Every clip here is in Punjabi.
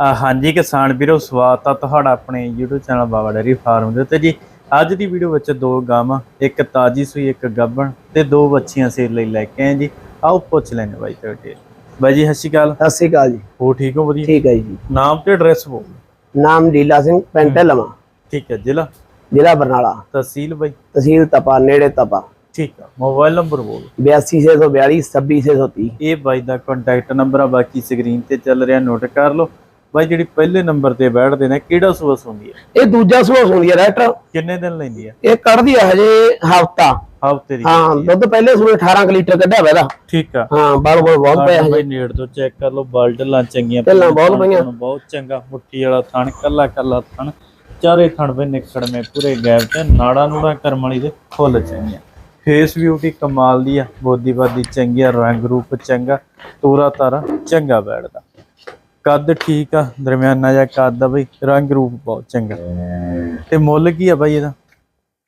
ਹਾਂਜੀ ਕਿਸਾਨ ਵੀਰੋ ਸਵਾਗਤ ਆ ਤੁਹਾਡਾ ਆਪਣੇ YouTube channel Baba dairy farm ਦੇ ਉੱਤੇ ਜੀ। ਅੱਜ ਦੀ ਵੀਡੀਓ ਵਿੱਚ ਦੋ ਗਾਵਾਂ ਇੱਕ ਤਾਜੀ ਸੂਈ ਇੱਕ ਗੱਭਣ ਤੇ ਦੋ ਬੱਚੀਆਂ ਸੇਲ ਲਈ ਲੈ ਕੇ ਆਏ ਜੀ। ਆਓ ਪੁੱਛ ਲੈਣੇ ਬਾਈ ਤੁਹਾਡੇ ਬਾਈ ਜੀ ਸਤਿ ਸ਼੍ਰੀ ਅਕਾਲ। ਸਤਿ ਸ਼੍ਰੀ ਅਕਾਲ ਜੀ। ਹੋ ਠੀਕ ਹੋ ਵਧੀਆ? ਠੀਕ ਹੈ ਜੀ। ਨਾਮ ਤੇ ਐਡਰੈਸ ਬੋਲ ਨਾਮ ਲੀਲਾ ਸਿੰਘ ਪਿੰਡ ਲਵਾਂ। ਠੀਕ ਹੈ ਜ਼ਿਲ੍ਹਾ? ਜ਼ਿਲ੍ਹਾ ਬਰਨਾਲਾ। ਤਹਿਸੀਲ ਬਾਈ? ਤਹਿਸੀਲ ਤਪਾ ਨੇੜੇ ਤਪਾ। ਠੀਕ ਆ ਮੋਬਾਈਲ ਨੰਬਰ ਬੋਲ 82642 26630 ਇਹ ਬਾਈ ਦਾ ਕੰਟੈਕਟ ਨੰਬਰ ਆ ਬਾਕੀ ਸਕਰੀਨ ਤੇ ਚੱਲ ਰਿਹਾ ਨੋਟ ਕਰ ਲਓ। ਬਾਈ ਜਿਹੜੀ ਪਹਿਲੇ ਨੰਬਰ ਤੇ ਬੈਠਦੇ ਨੇ ਕਿਹੜਾ ਸੂਸ ਹੁੰਦੀ ਹੈ? ਇਹ ਦੂਜਾ ਸੂਸ ਹੁੰਦੀ ਹੈ ਰੈਟਰ ਕਿੰਨੇ ਦਿਨ ਲੈਂਦੀ ਹੈ? ਇਹ ਕੱਢਦੀ ਹੈ ਹਜੇ ਹਫਤਾ। ਹਫ਼ਤੇ ਦੀ ਹਾਂ ਦੁੱਧ ਪਹਿਲੇ ਸੂਏ 18 ਕੁ ਲੀਟਰ ਕੱਢਿਆ ਵਾ ਇਹਦਾ। ਠੀਕ ਆ। ਹਾਂ ਬਲ ਬਲ ਬਹੁਤ ਪਿਆ ਬਾਈ ਨੇੜ ਤੋਂ ਚੈੱਕ ਕਰ ਲਓ ਬਲਡਲਾਂ ਚੰਗੀਆਂ ਢੱਲਾਂ ਬਹੁਤ ਪਈਆਂ। ਬਹੁਤ ਚੰਗਾ ਮੁੱਠੀ ਵਾਲਾ ਥਣ ਕੱਲਾ ਕੱਲਾ ਥਣ। ਚਾਰੇ ਥਣ ਵੇ ਨਿਕੜਵੇਂ ਪੂਰੇ ਗੈਪ ਤੇ ਨਾੜਾ ਨੂੜਾ ਕਰਮ ਵਾਲੀ ਦੇ ਫੁੱਲ ਚੰਗੀਆਂ। ਫੇਸ ਬਿਊਟੀ ਕਮਾਲ ਦੀ ਆ ਬੋਦੀ ਬਾਦੀ ਚੰਗੀ ਆ ਰੰਗ ਰੂਪ ਚੰਗਾ ਤੋਰਾ ਤਾਰਾ ਚੰਗਾ ਬੈਠਦਾ। ਕੱਦ ਠੀਕ ਆ ਦਰਮਿਆਨਾ ਜਿਹਾ ਕੱਦ ਆ ਬਈ ਰੰਗ ਰੂਪ ਬਹੁਤ ਚੰਗਾ। ਤੇ ਮੁੱਲ ਕੀ ਆ ਬਾਈ ਇਹਦਾ?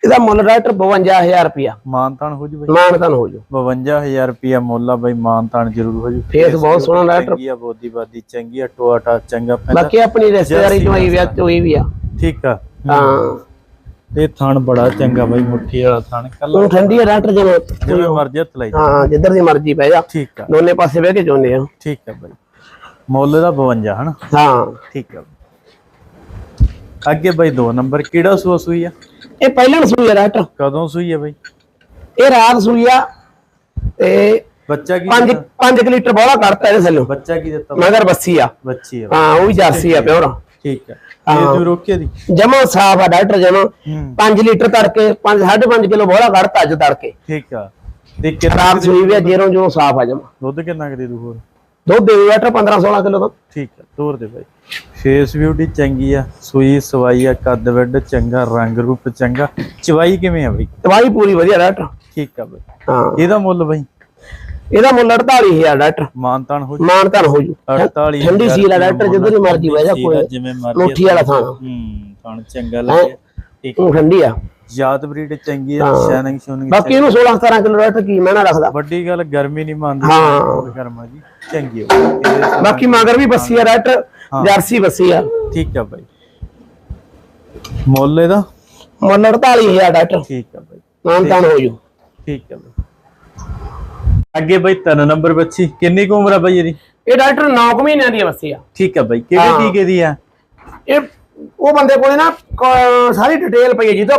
ਇਹਦਾ ਮੁੱਲ ਰੈਟਰ 52000 ਰੁਪਿਆ ਮਾਨਤਾਨ ਹੋ ਜੂ ਬਾਈ? ਮਾਨਤਨ ਹੋ ਜੂ। 52000 ਰੁਪਿਆ ਮੁੱਲ ਆ ਬਾਈ ਮਾਨਤਾਨ ਜ਼ਰੂਰ ਹੋ ਜੂ। ਫੇਸ ਬਹੁਤ ਸੋਹਣਾ ਰੈਟਰ ਚੰਗੀ ਆ ਬੋਦੀ ਬਾਦੀ ਚੰਗੀ ਆ ਟੋਆ ਟਾ ਚੰਗਾ ਪੈਂਦਾ। ਬਾਕੀ ਆਪਣੀ ਰਿਸ਼ਤੇਦਾਰੀ ਚੋਂ ਆਈ ਵਿਆਹ ਚੋਂ ਹੀ ਵੀ ਆ। ਠੀਕ ਆ। ਹਾਂ। ਤੇ ਥਣ ਬੜਾ ਚੰਗਾ ਬਾਈ ਮੁੱਠੀ ਵਾਲਾ ਥਣ ਕੱਲਾ ਠੰਡੀ ਹੈ ਰੈਟਰ ਜਿਵੇਂ ਜਿਵੇਂ ਮਰਜ਼ੀ ਹੱਥ ਲਾਈ। ਹਾਂ ਜਿੱਧਰ ਦੀ ਮਰਜ਼ੀ ਪੈ ਜਾ। ਠੀਕ ਆ। ਦੋਨੇ ਪਾਸੇ ਬਹਿ ਕੇ ਚੋਂਦੇ ਆ। ਠੀਕ ਆ ਬਾਈ। ਮੁੱਲ ਦਾ 52 ਹਨਾ? ਹਾਂ। ਠੀਕ ਆ। ਅੱਗੇ ਬਾਈ ਦੋ ਨੰਬਰ ਕਿਹੜਾ ਸੂਆ ਸੂਈ ਆ? ਇਹ ਪਹਿਲਾਂ ਸੂਈ ਰੈਟਰ ਕਦੋਂ ਸੂਈ ਆ ਬਾਈ? ਇਹ ਰਾਤ ਸੂਈ ਆ ਤੇ ਬੱਚਾ ਕੀ 5 ਦਿੱਤਾ? 5 ਲੀਟਰ ਬੋਲਾ ਕੱਢਤਾ ਇਹਦੇ ਥੱਲੋਂ ਬੱਚਾ ਕੀ ਦਿੱਤਾ? ਮਗਰ ਬੱਸੀ ਆ। ਬੱਚੀ ਆ। ਹਾਂ ਉਹ ਵੀ ਜਰਸੀ ਆ ਪਿਓਰ। ਠੀਕ ਆ। ਇਹ ਤੂੰ ਰੋਕਿਆ ਦੀ? ਜਮਾ ਸਾਫ਼ ਆ ਡਾਕਟਰ ਜਮਾ। ਹੂੰ। 5 ਲੀਟਰ ਤੜਕੇ 5 5.5 ਕਿਲੋ ਬੋਲਾ ਕੱਢਤਾ ਅੱਜ ਤੜਕੇ। ਠੀਕ ਆ। ਤੇ ਕਿੰਨਾ ਰਾਤ ਸੂਈ ਵੀ ਜੇਰੋਂ ਜੋ ਸਾਫ਼ ਆ ਜਮਾ। ਦੁੱਧ ਕਿੰਨਾ ਕੁ ਦੇ ਦੂ ਹੋਰ? ਦੁੱਧ ਦੇ ਡਾਕਟਰ 15 16 ਕਿਲੋ ਦਾ ਠੀਕ ਆ ਤੋਰ ਦੇ ਬਾਈ। ਫੇਸ ਬਿਊਟੀ ਚੰਗੀ ਆ ਸੂਈ ਸਵਾਈ ਆ ਕੱਦ ਵੱਡ ਚੰਗਾ ਰੰਗ ਰੂਪ ਚੰਗਾ। ਚਵਾਈ ਕਿਵੇਂ ਆ ਬਾਈ? ਦਵਾਈ ਪੂਰੀ ਵਧੀਆ ਡਾਕਟਰ ਠੀਕ ਆ ਬਾਈ। ਹਾਂ। ਇਹਦਾ ਮੁੱਲ ਬਾਈ? ਇਹਦਾ ਮੁੱਲ 48000 ਡਾਕਟਰ ਮਾਨਤਾਨ ਹੋ ਮਾਨ ਧਨ ਹੋ ਜੂ। 48 ਠੰਡੀ ਸੀਲ ਆ ਡਾਕਟਰ ਜਿੱਧਰ ਹੀ ਮਰਜ਼ੀ ਬਹਿ ਜਾ ਕੋਈ ਜਿਵੇਂ ਮਰਜ਼ੀ ਮੁੱਠੀ ਵਾਲਾ ਥਾਣਾ ਹੂੰ ਥਣ ਚੰਗਾ ਲੱਗਿਆ ਠੀਕ ਉਹ ਠੰਡੀ ਆ। ਯਾਦ ਬਰੀਡ ਚੰਗੀ ਆ ਸ਼ਾਨਿੰਗ ਸ਼ੂਨਿੰਗ ਬਾਕੀ ਇਹਨੂੰ 16 17 ਕਿਲੋ ਡਾਕਟਰ ਕੀ ਮਹਿਣਾ ਰੱਖਦਾ। ਵੱਡੀ ਗੱਲ ਗਰਮੀ ਨਹੀਂ ਮੰਨਦੀ। ਹਾਂ। ਗਰਮਾ ਜੀ ਚੰਗੀ ਹੋ ਬਾਕੀ ਮਗਰ ਵੀ ਬੱਸੀ ਆ ਡਾਕਟਰ ਜਰਸੀ ਬੱਸੀ ਆ। ਠੀਕ ਆ ਬਾਈ। ਮੁੱਲ ਇਹਦਾ? ਮੁੱਲ 48000 ਡਾਕਟਰ ਠੀਕ ਆ ਬਾਈ। ਮਾਨ ਧਨ ਹੋ ਜੂ। ਠੀਕ ਆ ਬਾਈ। ਅੱਗੇ ਬਾਈ ਤਿੰਨ ਨੰਬਰ ਬੱਚੀ। ਕਿੰਨੀ ਕੁ ਉਮਰ ਆ ਬਾਈ ਇਹਦੀ? ਇਹ ਡਾਕਟਰ 9 ਮਹੀਨਿਆਂ ਦੀ ਬੱਸੀ ਆ। ਠੀਕ ਆ ਬਾਈ। ਕਿਹੜੇ। ਟੀਕੇ ਦੀ ਆ? ਇਹ ਉਹ ਬੰਦੇ ਕੋਲੇ ਨਾ ਕ- ਸਾਰੀ ਡਿਟੇਲ ਪਈ ਹੈ ਜਿੱਦੋਂ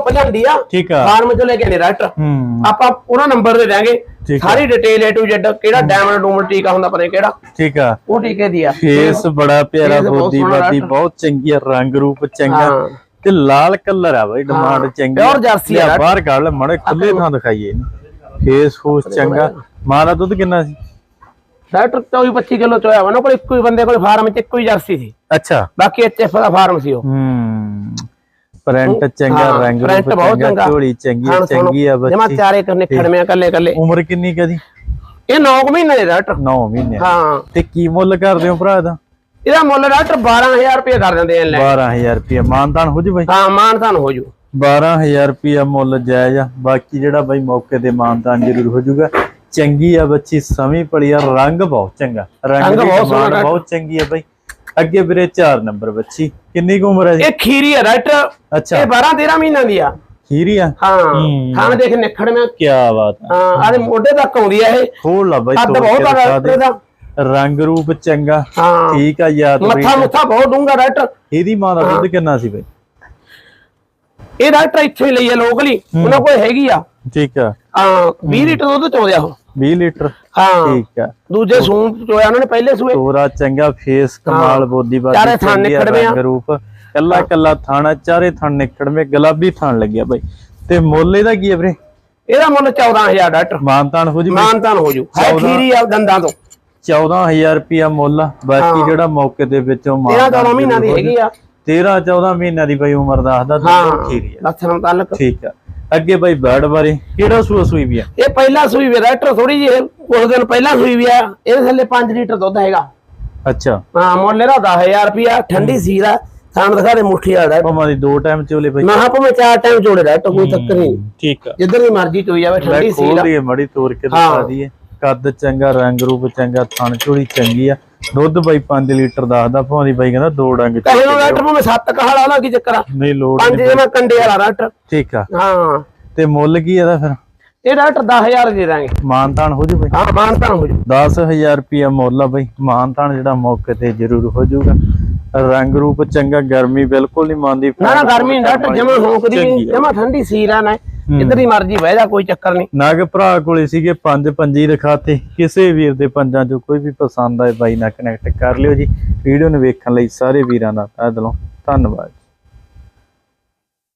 ਆ। ਠੀਕ ਆ। ਫਾਰਮ ਚੋਂ ਲੈ ਕੇ ਆਨੇ ਡਾਕਟਰ ਹੂੰ। ਆਪਾਂ ਉਹਨਾਂ ਨੰਬਰ ਦੇ ਦਾਂਗੇ ਠੀਕ ਆ। ਸਾਰੀ ਡਿਟੇਲ A to Z ਕਿਹੜਾ ਡਾਇਮੰਡ ਡੂਮਰ ਟੀਕਾ ਹੁੰਦਾ ਨੀ ਕਿਹੜਾ। ਠੀਕ ਆ। ਉਹ ਟੀਕੇ ਦੀ ਆ। ਫੇਸ ਬੜਾ ਪਿਆਰਾ Face ਬਹੁਤ ਬੋਦੀ ਸੋਹਣਾ ਬਾਦੀ ਡਾਕਟਰ। ਬਹੁਤ ਚੰਗੀ ਆ ਰੰਗ ਰੂਪ ਚੰਗਾ। ਹਾਂ। ਤੇ ਲਾਲ ਕਲਰ ਆ ਬਾਈ ਡਿਮਾਂਡ ਚੰਗੀ Pure jersey ਆ ਲਿਆ ਬਾਹਰ ਕੱਢ ਮੜੇ ਖੁੱਲੇ ਥਾਂ ਦਿਖਾਈਏ ਇਹਨੂੰ। ਫੇਸ ਫੂਸ ਚੰਗਾ। ਮਾਂ ਦਾ ਦੁੱਧ ਕਿੰਨਾ ਸੀ? ਡਾਕਟਰ 24 25 ਕਿਲੋ ਚੋਇਆ ਉਹਨਾਂ ਕੋਲ ਇੱਕੋ ਹੀ ਬੰਦੇ ਕੋਲ ਫਾਰਮ ਚ ਇੱਕੋ ਹੀ ਜਰਸੀ ਸੀ। ਅੱਛਾ। ਬਾਕੀ ਐਚਐਫ ਦਾ ਫਾਰਮ ਸੀ ਉਹ। ਹੂੰ ਪ੍ਰਿੰਟ ਚੰਗਾ ਹਾਂ, ਰੰਗ print ਰੂਪ ਬਹੁਤ ਚੰਗਾ। ਚੰਗਾ। ਝੋਲੀ ਚੰਗੀ ਚੰਗੀ ਆ ਜਮਾ ਬੱਚੀ। ਚਾਰੇ ਕਰਨੇ ਖੜਮਿਆਂ ਕੱਲੇ ਕੱਲੇ। ਉਮਰ ਕਿੰਨੀ ਕਦੀ ਇਹ 9 ਮਹੀਨੇ ਦੇ ਡਾਕਟਰ। 9 ਮਹੀਨੇ। ਹਾਂ। ਤੇ ਕੀ ਮੁੱਲ ਕਰਦੇ ਹੋ ਭਰਾ ਦਾ ਇਹਦਾ ਮੁੱਲ ਡਾਕਟਰ 12000 ਰੁਪਏ ਕਰ ਦਿੰਦੇ ਆ ਲੈ। 12000 ਰੁਪਏ। ਮਾਨਦਾਨ ਹੋ ਜੂ ਬਾਈ? ਹਾਂ ਮਾਨ ਤੁਹਾਨੂੰ ਹੋ ਜੂ। 12000 ਰੁਪਿਆ ਮੁੱਲ ਜਾਇਜ਼ ਆ। ਬਾਕੀ ਜਿਹੜਾ ਬਾਈ ਮੌਕੇ ਤੇ ਮਾਨਦਾਨ ਜ਼ਰੂਰ ਹੋ ਜਾਊਗਾ ਚੰਗੀ ਆ ਬੱਚੀ ਸਮੀ ਪੜੀ ਆ। ਰੰਗ ਬਹੁਤ ਚੰਗਾ। ਰੰਗ ਰੰਗ ਦੀ ਬਹੁਤ ਸੋਹਣਾ ਬਹੁਤ ਚੰਗੀ ਆ ਬਾਈ। ਅੱਗੇ ਵੀਰੇ 4 ਨੰਬਰ ਬੱਚੀ। ਕਿੰਨੀ ਕੁ ਉਮਰ ਹੈ ਜੀ? ਇਹ ਖੀਰੀ ਹੈ ਡਾਕਟਰ ਅੱਛਾ। ਇਹ 12 13 ਮਹੀਨਿਆਂ ਦੀ ਆ। ਖੀਰੀ ਆ? ਹਾਂ। ਖਾਣ ਦੇਖ ਨਿਖੜਮਿਆਂ ਕੀ ਬਾਤ ਹਾਂ ਆਦੇ ਮੋਢੇ ਤੱਕ ਆਉਂਦੀ ਆ ਇਹ। ਖੋਲ ਲਾ ਬਾਈ ਤੋੜ ਬਹੁਤ ਆ ਦਿਖਾ ਦੇ। ਡਾਕਟਰ ਦਾ ਰੰਗ ਰੂਪ ਚੰਗਾ। ਠੀਕ ਆ ਯਾਦ ਮੱਥਾ ਮੁੱਥਾ ਬਹੁਤ ਡੂੰਗਾ ਡਾਕਟਰ ਇਹਦੀ ਮਾਂ ਦਾ ਦੁੱਧ ਕਿੰਨਾ ਸੀ ਬਾਈ? ਇਹ ਡਾਕਟਰ ਇੱਥੇ ਲਈ ਆ ਲੋਕਲੀ। ਉਹਨਾਂ ਕੋਲ ਹੈਗੀ ਆ। ਠੀਕ ਆ। ਹਾਂ 20 ਲੀਟਰ ਦੁੱਧ ਚੋਦਿਆ ਉਹ। 20 ਲੀਟਰ। ਹਾਂ। ਠੀਕ ਆ। ਦੂਜੇ ਸੂਣ ਚੋਇਆ ਉਹਨਾਂ ਨੇ ਪਹਿਲੇ ਸੂਏ। ਤੋਰਾ ਚੰਗਾ ਫੇਸ ਕਮਾਲ ਬੋਦੀ ਬਾਦੀ ਚਾਰੇ ਥਣ ਨਿਕੜਵੇਂ ਆ। ਰੂਪ। ਕੱਲਾ ਕੱਲਾ ਥਾਣਾ ਚਾਰੇ ਥਣ ਨਿਕੜਵੇਂ ਗੁਲਾਬੀ ਥਣ ਲੱਗਿਆ ਬਾਈ। ਤੇ ਮੁੱਲ ਇਹਦਾ ਕੀ ਹੈ ਵੀਰੇ? ਇਹਦਾ ਮੁੱਲ 14000 ਡਾਕਟਰ। ਮਾਨਤਾਨ ਹੋ ਜੀ? ਮਾਨਤਾਨ ਹੋ ਜੂ। ਹੈ। ਖੀਰੀ ਆ ਦੰਦਾਂ ਤੋਂ। 14000 ਰੁਪਿਆ ਮੁੱਲ ਬਾਕੀ ਜਿਹੜਾ ਮੌਕੇ ਦੇ ਵਿੱਚੋਂ ਮਾਨਤਾਨ 14 ਮਹੀਨਾ ਦੀ ਹੈਗੀ ਆ। 13 14 ਮਹੀਨਿਆਂ ਦੀ ਬਾਈ ਉਮਰ ਦੱਸਦਾ ਤੇ ਖੀਰੀ ਆ। ਲੱਛਣ ਮੁਤਾਲਕ ਠੀਕ ਆ। ਅੱਗੇ ਬਾਈ ਬਰਡ ਬਾਰੇ ਕਿਹੜਾ ਸੂਆ ਸੂਈ ਵੀ ਆ? ਇਹ ਪਹਿਲਾ ਸੂਈ ਵੀ ਡਾਕਟਰ ਥੋੜੀ ਜਿਹੀ ਉਸ ਦਿਨ ਪਹਿਲਾਂ ਸੂਈ ਵੀ ਆ ਇਹਦੇ ਥੱਲੇ 5 ਲੀਟਰ ਦੁੱਧ ਹੈਗਾ। ਅੱਛਾ। ਹਾਂ ਮੁੱਲ ਇਹਦਾ 10000 ਰੁਪਿਆ ਠੰਡੀ ਸੀ ਦਾ ਥਾਣ ਦਿਖਾ ਦੇ ਮੁੱਠੀ ਵਾਲਾ ਭਾਵੇਂ ਦੀ ਦੋ ਟਾਈਮ ਚੋਲੇ ਬਾਈ। ਮੈਂ ਹਾਂ ਚਾਰ ਟਾਈਮ ਜੋੜੇ ਡਾਕਟਰ ਕੋਈ ਚੱਕਰ ਨਹੀਂ। ਠੀਕ ਆ। ਜਿੱਧਰ ਵੀ ਮਰਜ਼ੀ ਚੋਈ ਜਾਵੇ ਠੰਡੀ ਸੀ ਖੋਲ ਦਾ ਦਈਏ ਮੜੀ ਤੋੜ ਕੇ ਦਿਖਾ। ਦਈਏ। ਕੱਦ ਚੰਗਾ ਰੰਗ ਰੂਪ ਚੰਗਾ ਥਣ ਝੋਲੀ ਚੰਗੀ ਆ। ਦੁੱਧ ਬਾਈ 5 ਲੀਟਰ ਦੱਸਦਾ ਭਾਵੇਂ ਦੀ ਬਾਈ ਕਹਿੰਦਾ ਦੋ ਡੰਗ ਚ ਕਹੇ ਨੂੰ ਡਾਕਟਰ ਮੈਂ ਸੱਤ ਕਹਾਲਾ ਲਾ ਕੀ ਚੱਕਰ। ਆ ਨਹੀਂ ਲੋੜ ਪੰਜ ਜੇ ਮੈਂ ਕੰਡੇ ਵਾਲਾ ਡਾਕਟਰ ਠੀਕ ਆ। ਹਾਂ। ਤੇ ਮੁੱਲ ਕੀ ਇਹਦਾ ਫਿਰ? ਇਹ ਡਾਕਟਰ 10000 ਦੇ ਦਾਂਗੇ। ਮਾਨਤਾਨ ਹੋ ਜੂ ਬਾਈ? ਹਾਂ ਮਾਨਤਾ ਹੋ ਜੂ। 10000 ਰੁਪਿਆ ਮੁੱਲ ਆ ਬਾਈ। ਮਾਨਤਾਨ ਜਿਹੜਾ ਮੌਕੇ ਤੇ ਜ਼ਰੂਰ ਹੋ ਜਾਊਗਾ। ਰੰਗ ਰੂਪ ਚੰਗਾ ਗਰਮੀ ਬਿਲਕੁਲ ਨਹੀਂ ਮੰਨਦੀ। ਨਾ ਨਾ ਗਰਮੀ ਨੀ ਡਾਕਟਰ ਜਮਾ ਹੋਂਕਦੀ। ਜਮਾ ਠੰਡੀ ਸੀਰਾ ਨਾ। ਜਿੱਧਰ ਦੀ ਮਰਜ਼ੀ ਬਹਿ ਜਾ ਕੋਈ ਚੱਕਰ ਨਹੀਂ। ਨਾਗ ਭਰਾ ਕੋਲੇ ਸੀਗੇ ਪੰਜ ਪੰਜੀ ਰਖਾਤੇ ਕਿਸੇ ਵੀਰ ਦੇ ਪੰਜਾਂ ਚੋਂ ਕੋਈ ਵੀ ਪਸੰਦ ਆਏ ਬਾਈ ਨਾਲ ਕਨੈਕਟ ਕਰ ਲਿਓ ਜੀ। ਵੀਡੀਓ ਨੂੰ ਵੇਖਣ ਲਈ ਸਾਰੇ ਵੀਰਾਂ ਦਾ ਤਹਿ ਦਿਲੋਂ ਧੰਨਵਾਦ।